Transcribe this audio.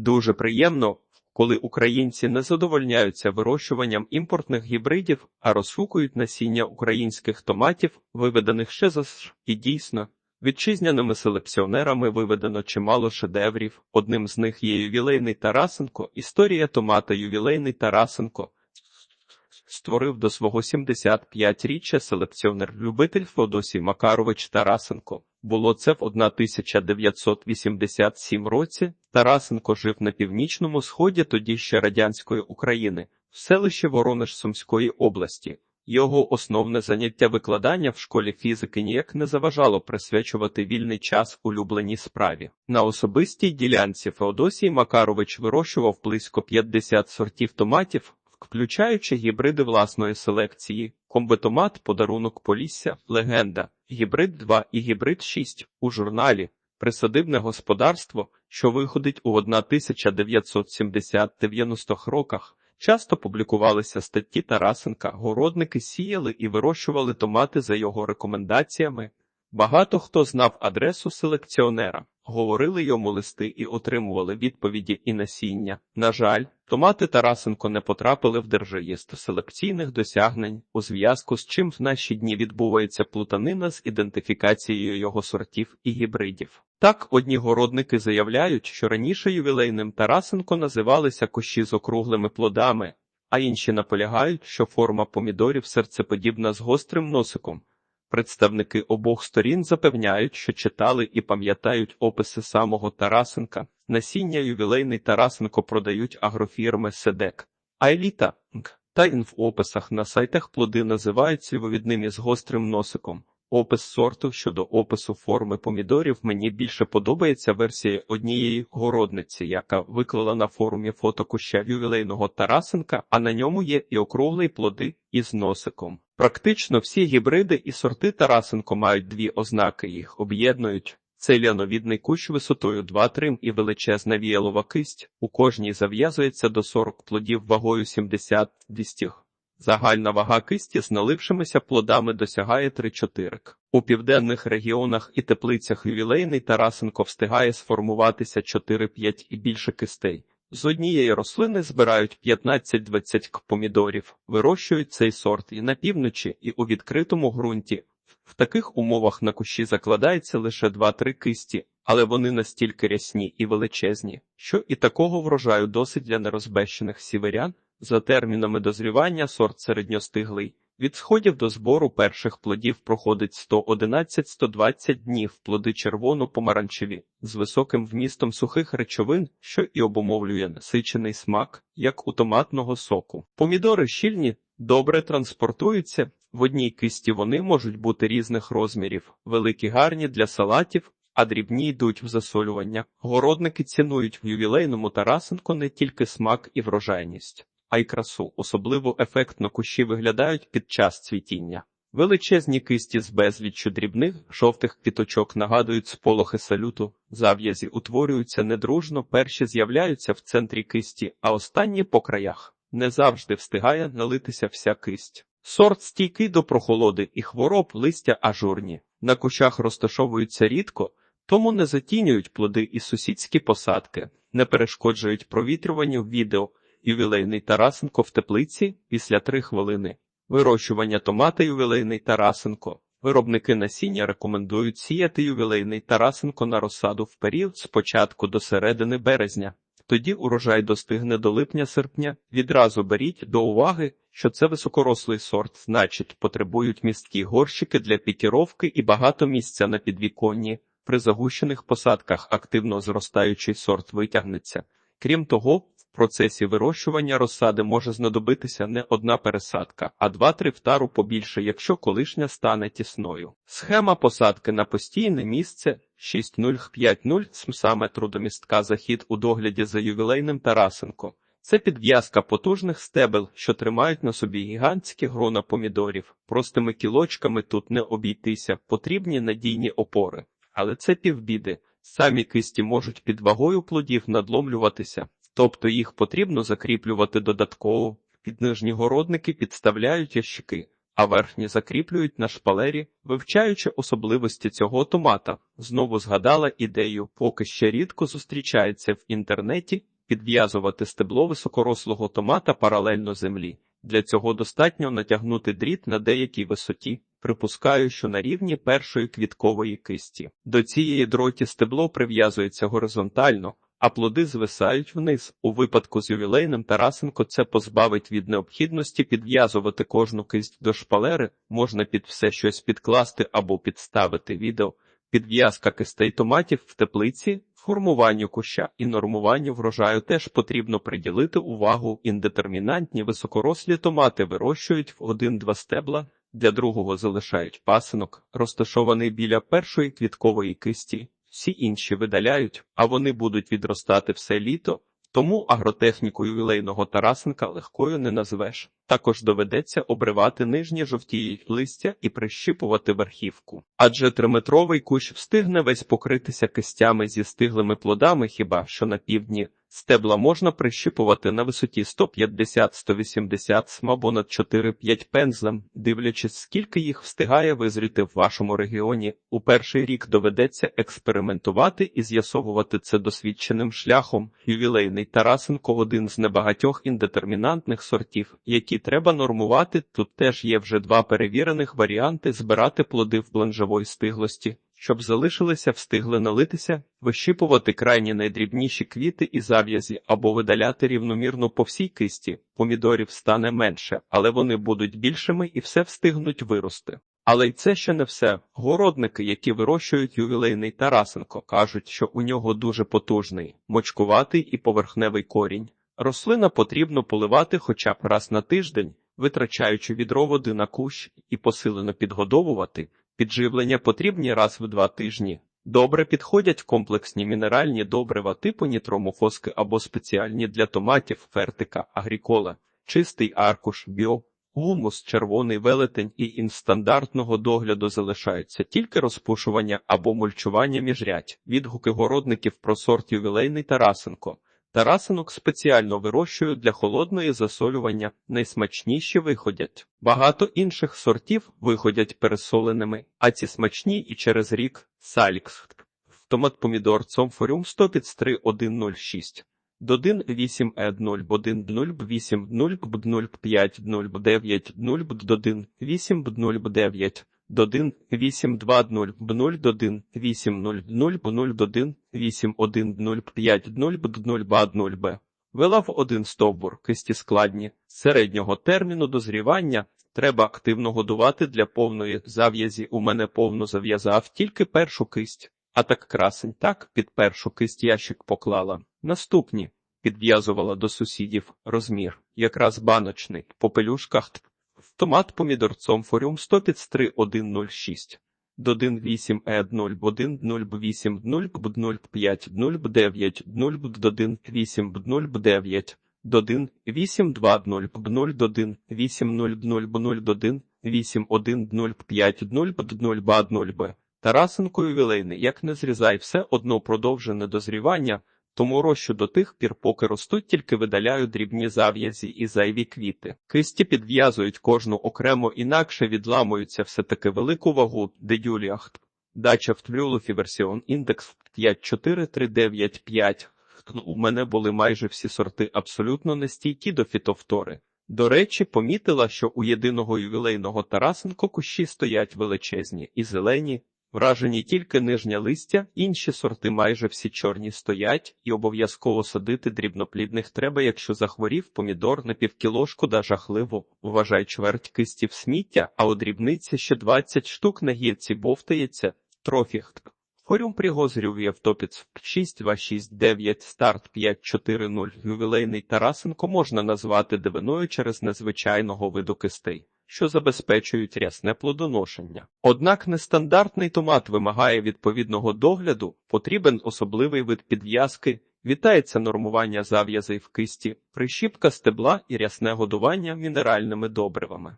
Дуже приємно, коли українці не задовольняються вирощуванням імпортних гібридів, а розшукують насіння українських томатів, виведених ще за США. І дійсно, вітчизняними селекціонерами виведено чимало шедеврів. Одним з них є ювілейний Тарасенко. Історія томата ювілейний Тарасенко. Створив до свого 75-річчя селекціонер-любитель Феодосій Макарович Тарасенко. Було це в 1987 році. Тарасенко жив на північному сході тоді ще радянської України, в селищі Воронеж Сумської області. Його основне заняття викладання в школі фізики ніяк не заважало присвячувати вільний час улюбленій справі. На особистій ділянці Феодосій Макарович вирощував близько 50 сортів томатів, включаючи гібриди власної селекції, комбитомат, подарунок Полісся, легенда, гібрид 2 і гібрид 6 у журналі Присадибне господарство, що виходить у 1970-90-х роках. Часто публікувалися статті Тарасенка, городники сіяли і вирощували томати за його рекомендаціями. Багато хто знав адресу селекціонера, говорили йому листи і отримували відповіді і насіння. На жаль, томати Тарасенко не потрапили в держреєстр селекційних досягнень, у зв'язку з чим в наші дні відбувається плутанина з ідентифікацією його сортів і гібридів. Так, одні городники заявляють, що раніше ювілейним Тарасенко називалися кущі з округлими плодами, а інші наполягають, що форма помідорів серцеподібна з гострим носиком. Представники обох сторін запевняють, що читали і пам'ятають описи самого Тарасенка. Насіння ювілейний Тарасенко продають агрофірми Седек, Айліта та інфописах описах на сайтах плоди називають сівовідним із гострим носиком. Опис сорту щодо опису форми помідорів мені більше подобається версія однієї городниці, яка виклала на форумі фото куща ювілейного Тарасенка, а на ньому є і округлий плоди із носиком. Практично всі гібриди і сорти Тарасенко мають дві ознаки, їх об'єднують. Це ляновідний кущ висотою 2-3 і величезна віялова кисть. У кожній зав'язується до 40 плодів вагою 70 дістіг. Загальна вага кисті з налившимися плодами досягає 3-4 к. У південних регіонах і теплицях ювілейний Тарасенко встигає сформуватися 4-5 і більше кистей. З однієї рослини збирають 15-20 к помідорів, вирощують цей сорт і на півночі, і у відкритому ґрунті. В таких умовах на кущі закладається лише 2-3 кисті, але вони настільки рясні і величезні, що і такого врожаю досить для нерозбещених сіверян. За термінами дозрівання сорт середньостиглий. Від сходів до збору перших плодів проходить 111-120 днів, плоди червоно-помаранчеві, з високим вмістом сухих речовин, що і обумовлює насичений смак, як у томатного соку. Помідори щільні, добре транспортуються, в одній кисті вони можуть бути різних розмірів, великі гарні для салатів, а дрібні йдуть в засолювання. Городники цінують в ювілейному Тарасенко не тільки смак і врожайність а й красу, особливо ефектно кущі виглядають під час цвітіння. Величезні кисті з безліччю дрібних жовтих квіточок нагадують сполохи салюту, зав'язі утворюються недружно, перші з'являються в центрі кисті, а останні по краях. Не завжди встигає налитися вся кисть. Сорт стійкий до прохолоди і хвороб листя ажурні. На кущах розташовуються рідко, тому не затінюють плоди і сусідські посадки, не перешкоджують провітрюванню відео, ювілейний Тарасенко в теплиці після три хвилини. Вирощування томата ювілейний Тарасенко. Виробники насіння рекомендують сіяти ювілейний Тарасенко на розсаду в період з початку до середини березня. Тоді урожай достигне до липня-серпня. Відразу беріть до уваги, що це високорослий сорт, значить, потребують місткі горщики для пікіровки і багато місця на підвіконні. При загущених посадках активно зростаючий сорт витягнеться. Крім того, процесі вирощування розсади може знадобитися не одна пересадка, а два-три втару побільше, якщо колишня стане тісною. Схема посадки на постійне місце 6050 саме трудомістка захід у догляді за ювілейним Тарасенко. Це підв'язка потужних стебел, що тримають на собі гігантські грона помідорів. Простими кілочками тут не обійтися, потрібні надійні опори. Але це півбіди. Самі кисті можуть під вагою плодів надломлюватися тобто їх потрібно закріплювати додатково. Під нижні городники підставляють ящики, а верхні закріплюють на шпалері, вивчаючи особливості цього томата. Знову згадала ідею, поки ще рідко зустрічається в інтернеті, підв'язувати стебло високорослого томата паралельно землі. Для цього достатньо натягнути дріт на деякій висоті. Припускаю, що на рівні першої квіткової кисті. До цієї дроті стебло прив'язується горизонтально, а плоди звисають вниз. У випадку з ювілейним Тарасенко це позбавить від необхідності підв'язувати кожну кисть до шпалери, можна під все щось підкласти або підставити відео. Підв'язка кистей томатів в теплиці, формуванню куща і нормуванню врожаю теж потрібно приділити увагу. Індетермінантні високорослі томати вирощують в один-два стебла, для другого залишають пасинок, розташований біля першої квіткової кисті. Всі інші видаляють, а вони будуть відростати все літо, тому агротехніку ювілейного Тарасенка легкою не назвеш. Також доведеться обривати нижні жовтії листя і прищипувати верхівку. Адже триметровий кущ встигне весь покритися кистями зі стиглими плодами, хіба що на півдні. Стебла можна прищипувати на висоті 150-180 см або над 4-5 пензлем, дивлячись, скільки їх встигає визріти в вашому регіоні. У перший рік доведеться експериментувати і з'ясовувати це досвідченим шляхом. Ювілейний Тарасенко один з небагатьох індетермінантних сортів, які треба нормувати. Тут теж є вже два перевірених варіанти збирати плоди в бланжевої стиглості щоб залишилися, встигли налитися, вищипувати крайні найдрібніші квіти і зав'язі або видаляти рівномірно по всій кисті. Помідорів стане менше, але вони будуть більшими і все встигнуть вирости. Але й це ще не все. Городники, які вирощують ювілейний Тарасенко, кажуть, що у нього дуже потужний, мочкуватий і поверхневий корінь. Рослина потрібно поливати хоча б раз на тиждень, витрачаючи відро води на кущ і посилено підгодовувати. Підживлення потрібні раз в два тижні. Добре підходять комплексні мінеральні добрива типу нітромофоски або спеціальні для томатів фертика, агрікола, чистий аркуш, біо, гумус, червоний велетень і інстандартного догляду залишаються тільки розпушування або мульчування міжрядь. Відгуки городників про сорт ювілейний Тарасенко. Тарасинок спеціально вирощую для холодної засолювання, найсмачніші виходять. Багато інших сортів виходять пересоленими, а ці смачні і через рік салікс. Томат помідор цомфоріум 103 Додин 8 е 0 1 0 8 0 б 0 5 0 9 0 б додин 8 0 9 Додин 820 б 0 додин 800 б 0 додин 8105 б 0 б 0 б. Вилав один стовбур, кисті складні, середнього терміну дозрівання. Треба активно годувати для повної зав'язі. У мене повно зав'язав тільки першу кисть, а так красень, так під першу кисть ящик поклала. Наступні підв'язувала до сусідів розмір, якраз баночний, по Томат помідорцом форіум 1053106 Додин 8 е 0 1 0 8 0 б 0 5 0 б 9 0 б додин 8 б 0 б 9 Додин 8 2 0 б 0 додин 8 0 0 б 0 додин 8 1 0 5 0 б 0 б 0 б Тарасенко ювілейний, як не зрізай, все одно продовжене дозрівання, тому рощу до тих пір, поки ростуть, тільки видаляю дрібні зав'язі і зайві квіти. Кисті підв'язують кожну окремо, інакше відламуються все таки велику вагу, дедюліахт. Дача в Твлюлофі версіон індекс 54395. У мене були майже всі сорти абсолютно нестійкі до фітофтори. До речі, помітила, що у єдиного ювілейного Тарасенко кущі стоять величезні і зелені, Вражені тільки нижнє листя, інші сорти майже всі чорні стоять, і обов'язково садити дрібноплідних треба, якщо захворів помідор на півкіло шкода жахливо. Вважай чверть кистів сміття, а у дрібниці ще 20 штук на гілці бовтається. Трофіг. Хорюм пригозрів Євтопіц 6269 старт 540 ювілейний Тарасенко можна назвати дивиною через незвичайного виду кистей що забезпечують рясне плодоношення. Однак нестандартний томат вимагає відповідного догляду, потрібен особливий вид підв'язки, вітається нормування зав'язей в кисті, прищіпка стебла і рясне годування мінеральними добривами.